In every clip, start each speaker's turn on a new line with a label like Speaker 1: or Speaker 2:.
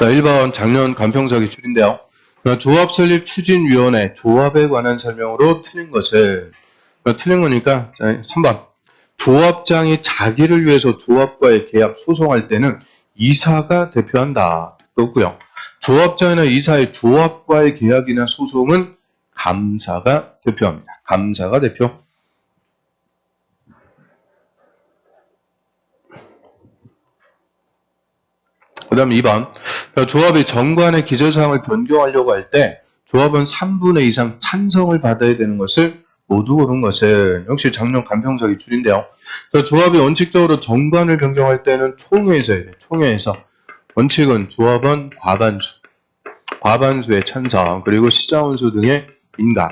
Speaker 1: 자, 1번 작년 간평사 기 출인데요. 자, 조합 설립 추진위원회 조합에 관한 설명으로 틀린 것은 자, 틀린 거니까 자, 3번 조합장이 자기를 위해서 조합과의 계약 소송할 때는 이사가 대표한다. 떴고요. 조합장이나 이사의 조합과의 계약이나 소송은 감사가 대표합니다. 감사가 대표. 그 다음 2번. 조합이 정관의 기재사항을 변경하려고 할 때 조합은 3분의 이상 찬성을 받아야 되는 것을 모두 고른 것은 역시 작년 간평사 기출인데요. 자, 조합이 원칙적으로 정관을 변경할 때는 총회에서 해야 돼. 총회에서. 원칙은 조합원 과반수. 과반수의 찬성, 그리고 시장원수 등의 인감.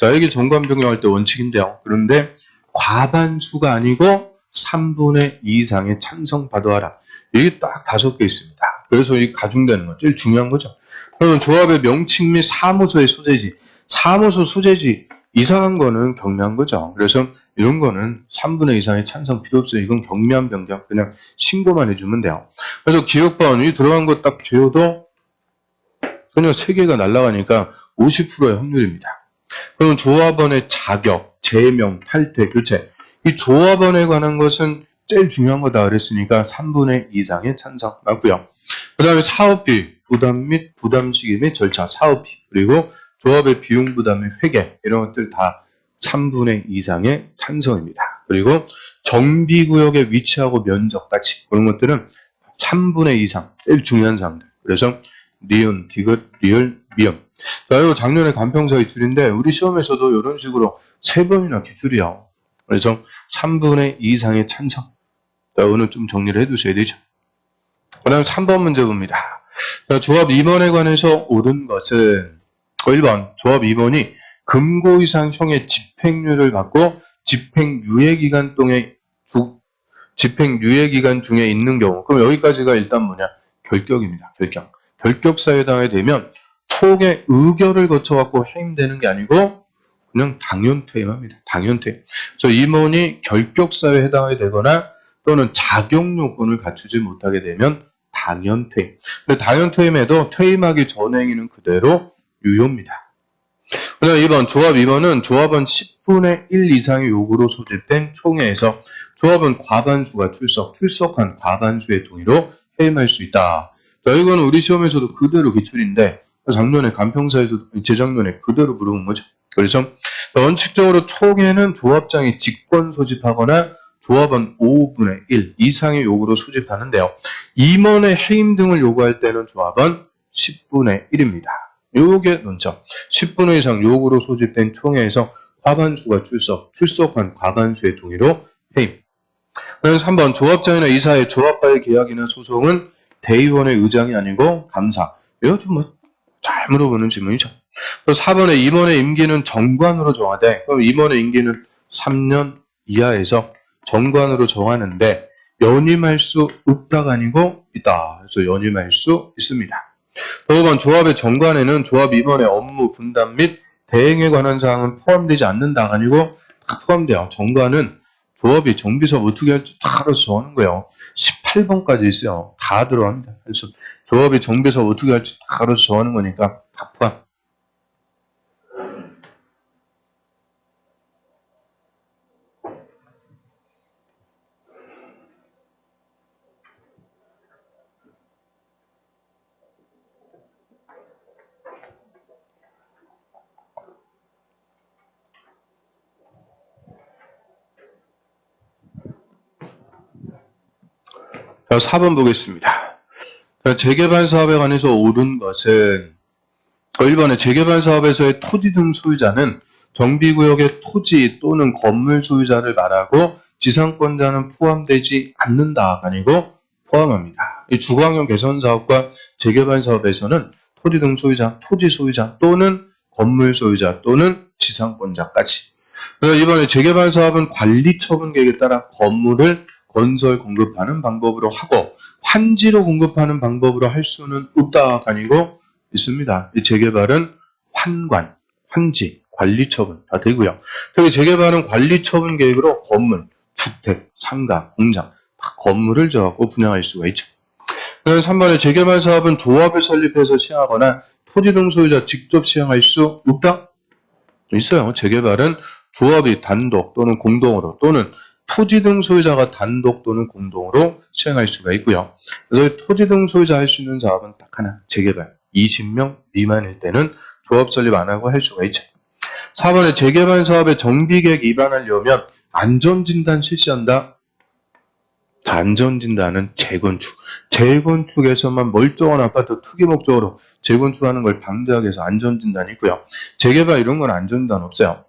Speaker 1: 자, 여기 정관 변경할 때 원칙인데요. 그런데 과반수가 아니고 3분의 2 이상의 찬성 받아라. 이게 딱 다섯 개 있습니다. 그래서 이 가중되는 거 제일 중요한 거죠. 그러면 조합의 명칭 및 사무소의 소재지, 사무소 소재지 이상한 거는 경미한 거죠. 그래서 이런 거는 3분의 이상의 찬성 필요 없어요. 이건 경미한 변경 그냥 신고만 해주면 돼요. 그래서 기억번 이 들어간 거딱 지워도 그냥 세 개가 날라가니까 50%의 확률입니다. 그럼 조합원의 자격, 제명, 탈퇴, 교체 이 조합원에 관한 것은 제일 중요한 거다 그랬으니까 3분의 2 이상의 찬성 맞고요. 그 다음에 사업비, 부담 및 부담 시기 및 절차, 사업비 그리고 조합의 비용 부담 및 회계 이런 것들 다 3분의 2 이상의 찬성입니다. 그리고 정비구역에 위치하고 면적 가치 그런 것들은 3분의 2 이상 제일 중요한 사항들. 그래서 니은, 디귿, 리을, 미음. 자, 이거 작년에 간평사 기출인데 우리 시험에서도 이런 식으로 세 번이나 기출이요. 그래서 3분의 2 이상의 찬성. 자, 오늘 좀 정리를 해두셔야 되죠. 그 다음 3번 문제 봅니다. 자, 조합 2번에 관해서 옳은 것은 1번 조합 2번이 금고 이상 형의 집행료를 받고 집행 유예 기간 동에 두- 집행 유예 기간 중에 있는 경우 그럼 여기까지가 일단 뭐냐 결격입니다. 결격. 결격 사유에 해당이 되면 촉의 의결을 거쳐 갖고 해임되는 게 아니고 그냥 당연 퇴임합니다. 당연 퇴임. 그래서 임원이 결격 사유에 해당이 되거나 또는 자격 요건을 갖추지 못하게 되면 당연 퇴임. 근데 당연 퇴임에도 퇴임하기 전 행위는 그대로 유효입니다. 그다음 2번 조합 2번은 조합원 10분의 1 이상의 요구로 소집된 총회에서 조합은 과반수가 출석, 출석한 과반수의 동의로 해임할 수 있다. 자, 이거는 우리 시험에서도 그대로 기출인데 작년에 간평사에서 재작년에 그대로 물어본 거죠. 그래서 원칙적으로 총회는 조합장이 직권 소집하거나 조합원 5분의 1 이상의 요구로 소집하는데요. 임원의 해임 등을 요구할 때는 조합원 10분의 1입니다. 요게 논점. 10분의 이상 요구로 소집된 총회에서 과반수가 출석, 출석한 과반수의 동의로 해임. 그래서 3번 조합장이나 이사의 조합과의 계약이나 소송은 대의원의 의장이 아니고 감사. 이것도 뭐잘 물어보는 질문이죠. 그래서 4번에 임원의 임기는 정관으로 정하되 그럼 임원의 임기는 3년 이하에서 정관으로 정하는데 연임할 수 없다가 아니고 있다. 그래서 연임할 수 있습니다. 5번 조합의 정관에는 조합 임원의 업무 분담 및 대행에 관한 사항은 포함되지 않는다가 아니고 다 포함돼요. 정관은 조합이 정비사업 어떻게 할지 다 알아서 정하는 거예요. 18번까지 있어요. 다 들어갑니다. 그래서 조합이 정비사업 어떻게 할지 다 알아서 정하는 거니까 다 포함. 자, 4번 보겠습니다. 자, 재개발 사업에 관해서 옳은 것은 1번에 재개발 사업에서의 토지 등 소유자는 정비구역의 토지 또는 건물 소유자를 말하고 지상권자는 포함되지 않는다가 아니고 포함합니다. 이 주거환경 개선 사업과 재개발 사업에서는 토지 등 소유자, 토지 소유자 또는 건물 소유자 또는 지상권자까지. 그래서 이번에 재개발 사업은 관리 처분 계획에 따라 건물을 건설 공급하는 방법으로 하고 환지로 공급하는 방법으로 할 수는 없다가 아니고 있습니다. 이 재개발은 환관, 환지, 관리 처분 다 되고요. 특히 재개발은 관리 처분 계획으로 건물, 주택, 상가, 공장 다 건물을 정하고 분양할 수가 있죠. 그다음 3번에 재개발 사업은 조합을 설립해서 시행하거나 토지 등 소유자 직접 시행할 수 없다? 있어요. 재개발은 조합이 단독 또는 공동으로 또는 토지 등 소유자가 단독 또는 공동으로 시행할 수가 있고요. 그래서 토지 등 소유자 할 수 있는 사업은 딱 하나, 재개발. 20명 미만일 때는 조합 설립 안 하고 할 수가 있죠. 4번에 재개발 사업의 정비계획 위반하려면 안전진단 실시한다. 자, 안전진단은 재건축. 재건축에서만 멀쩡한 아파트 투기 목적으로 재건축하는 걸 방지하기 위해서 안전진단이 있고요. 재개발 이런 건 안전진단 없어요.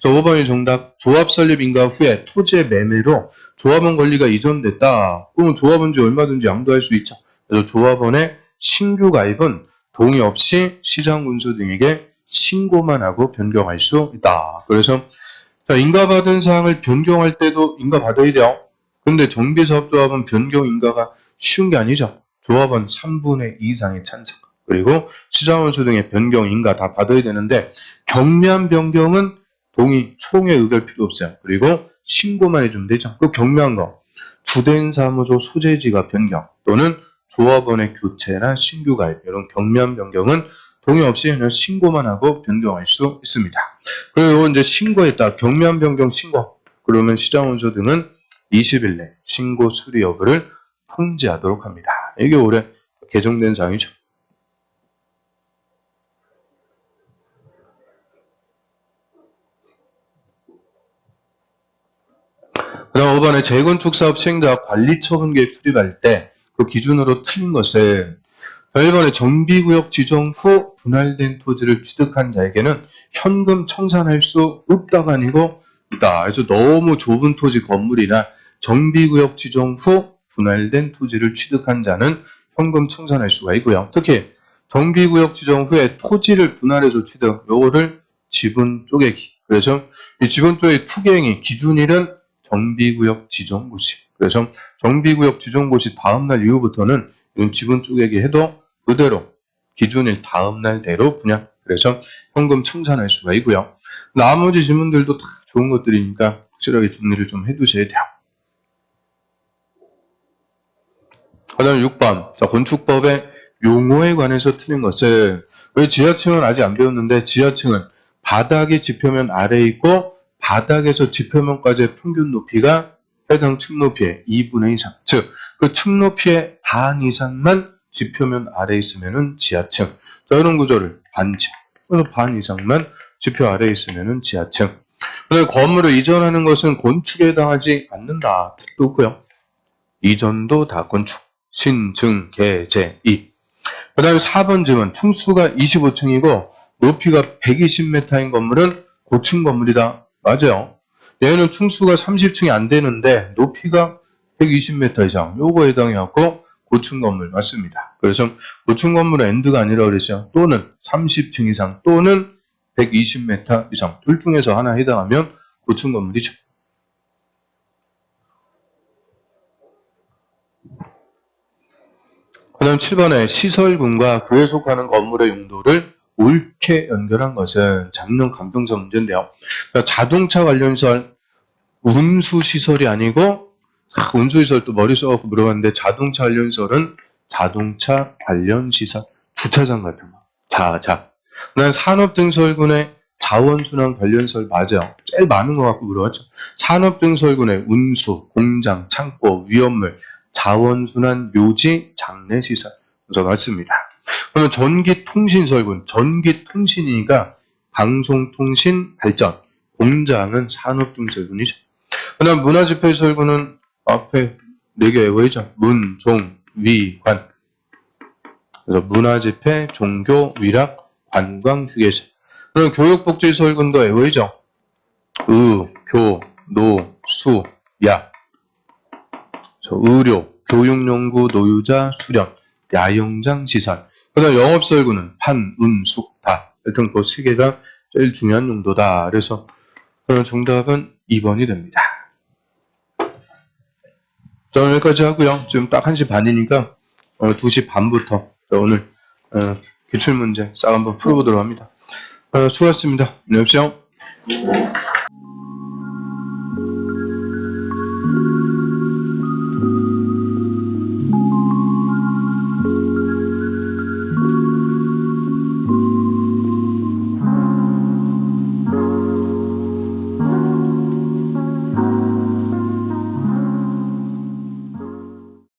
Speaker 1: 자, 5번이 정답. 조합 설립 인가 후에 토지의 매매로 조합원 권리가 이전됐다. 그러면 조합원지 얼마든지 양도할 수 있죠. 그래서 조합원의 신규 가입은 동의 없이 시장 군수 등에게 신고만 하고 변경할 수 있다. 그래서 자, 인가받은 사항을 변경할 때도 인가받아야 돼요. 근데 정비사업조합은 변경 인가가 쉬운 게 아니죠. 조합원 3분의 2 이상의 찬성. 그리고 시장원수 등의 변경 인가 다 받아야 되는데 경미한 변경은 동의 총회 의결 필요 없어요. 그리고 신고만 해주면 되죠. 그 경미한 거 주된 사무소 소재지가 변경 또는 조합원의 교체나 신규 가입 이런 경미한 변경은 동의 없이 그냥 신고만 하고 변경할 수 있습니다. 그리고 이제 신고했다. 경미한 변경 신고. 그러면 시장원수 등은 20일 내 신고 수리 여부를 통지하도록 합니다. 이게 올해 개정된 사항이죠. 그 다음 5번에 재건축 사업 시행자 관리 처분 계획 수립할 때 그 기준으로 틀린 것은 1번에 정비구역 지정 후 분할된 토지를 취득한 자에게는 현금 청산할 수 없다가 아니고 있다. 그래서 너무 좁은 토지 건물이나 정비구역 지정 후 분할된 토지를 취득한 자는 현금 청산할 수가 있고요. 특히 정비구역 지정 후에 토지를 분할해서 취득, 요거를 지분 쪼개기. 그래서 이 지분 쪼개 투기행위 기준일은 정비구역 지정고시. 그래서 정비구역 지정고시 다음날 이후부터는 이런 지분 쪼개기 해도 그대로 기준일 다음날대로 분양. 그래서 현금 청산할 수가 있고요. 나머지 질문들도 다 좋은 것들이니까 확실하게 정리를 좀 해두셔야 돼요. 그 다음 6번. 자, 건축법의 용어에 관해서 틀린 것은, 왜 지하층은 아직 안 배웠는데, 지하층은 바닥이 지표면 아래에 있고, 바닥에서 지표면까지의 평균 높이가 해당 층 높이의 2분의 2 이상. 즉, 그 층 높이의 반 이상만 지표면 아래에 있으면은 지하층. 자, 이런 구조를 반지. 그래서 반 이상만 지표 아래에 있으면은 지하층. 그래서 건물을 이전하는 것은 건축에 해당하지 않는다. 뜻도 없고요. 이전도 다 건축. 신증, 개제, 이. 그 다음에 4번 질문. 층수가 25층이고 높이가 120m인 건물은 고층 건물이다. 맞아요. 얘는 층수가 30층이 안 되는데 높이가 120m 이상. 요거에 해당해갖고 고층 건물 맞습니다. 그래서 고층 건물은 엔드가 아니라 그랬죠. 또는 30층 이상 또는 120m 이상. 둘 중에서 하나 해당하면 고층 건물이죠. 그 다음 7번에 시설군과 그에 속하는 건물의 용도를 옳게 연결한 것은 작년 간평서 문제인데요. 그러니까 자동차 관련 시설, 운수시설이 아니고, 아, 운수시설 또 머리 써갖고 물어봤는데, 자동차 관련 시설은 자동차 관련 시설, 주차장 같은 거. 자, 자. 그 다음 산업 등 설군의 자원순환 관련 시설 맞아요. 제일 많은 것 같고 물어봤죠. 산업 등 설군의 운수, 공장, 창고, 위험물, 자원순환 묘지 장례시설 그래서 맞습니다. 그러면 전기통신설군 전기통신이니까 방송통신 발전 공장은 산업등설군이죠. 그 다음 문화집회설군은 앞에 네개 외워야죠. 문, 종, 위, 관. 그래서 문화집회, 종교, 위락, 관광, 휴게소. 그럼 교육복지설군도 외워야죠. 의, 교, 노, 수, 야. 저 의료, 교육연구, 노유자, 수련, 야영장 시설. 그다음 영업설구는 판, 운, 숙, 다. 일단 그세 개가 제일 중요한 용도다. 그래서 그럼 정답은 2번이 됩니다. 자, 여기까지 하고요. 지금 딱 1시 반이니까 어, 2시 반부터 자, 오늘 어, 기출문제 싹 한번 풀어보도록 합니다. 어, 수고하셨습니다. 안녕히 계세요.